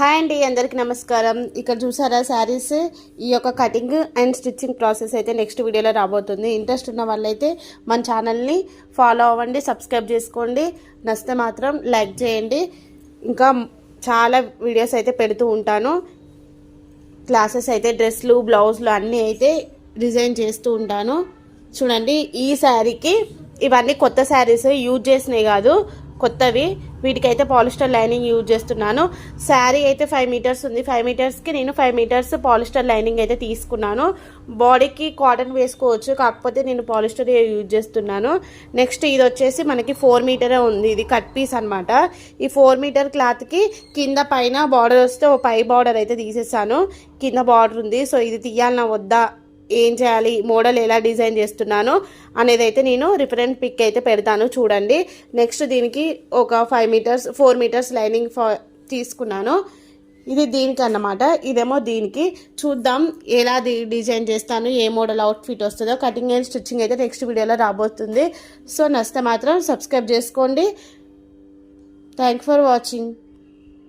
Hi అండి అందరికీ నమస్కారం. ఇక్కడ చూసారా శారీస్? ఈ యొక్క కటింగ్ అండ్ స్టిచ్చింగ్ ప్రాసెస్ అయితే నెక్స్ట్ వీడియోలో రాబోతుంది. ఇంట్రెస్ట్ ఉన్న వాళ్ళైతే మన ఛానల్ని ఫాలో అవ్వండి సబ్స్క్రైబ్ చేసుకోండి. నచ్చితే మాత్రం లైక్ చేయండి. ఇంకా చాలా వీడియోస్ అయితే పెడుతూ ఉంటాను. క్లాసెస్ అయితే డ్రెస్లు బ్లౌజ్లు అన్నీ అయితే డిజైన్ చేస్తూ ఉంటాను. చూడండి ఈ శారీకి ఇవన్నీ కొత్త శారీస్ యూజ్ చేసినవి కాదు. కొత్తవి. వీటికైతే పాలిస్టర్ లైనింగ్ యూజ్ చేస్తున్నాను. శారీ అయితే ఫైవ్ మీటర్స్ ఉంది. ఫైవ్ మీటర్స్కి నేను ఫైవ్ మీటర్స్ పాలిస్టర్ లైనింగ్ అయితే తీసుకున్నాను. బాడీకి కాటన్ వేసుకోవచ్చు. కాకపోతే నేను పాలిస్టర్ యూజ్ చేస్తున్నాను. నెక్స్ట్ ఇది వచ్చేసి మనకి ఫోర్ మీటరే ఉంది. ఇది కట్ పీస్ అనమాట ఈ ఫోర్ మీటర్ క్లాత్కి కింద పైన బార్డర్ వస్తే ఓ పై బార్డర్ అయితే తీసేసాను. కింద బార్డర్ ఉంది. సో ఇది తీయాలన్నా వద్దా ఏం చేయాలి? మోడల్ ఎలా డిజైన్ చేస్తున్నాను అనేది అయితే నేను రిఫరెంట్ పిక్ అయితే పెడతాను చూడండి. నెక్స్ట్ దీనికి ఒక five metres four metres lining తీసుకున్నాను. ఇది దీనికి అన్నమాట ఇదేమో దీనికి చూద్దాం ఎలా డిజైన్ చేస్తాను ఏ మోడల్ అవుట్ఫిట్ వస్తుందో. కటింగ్ అండ్ స్టిచ్చింగ్ అయితే నెక్స్ట్ వీడియోలో రాబోతుంది. సో నచ్చితే మాత్రం సబ్స్క్రైబ్ చేసుకోండి. Thank for watching.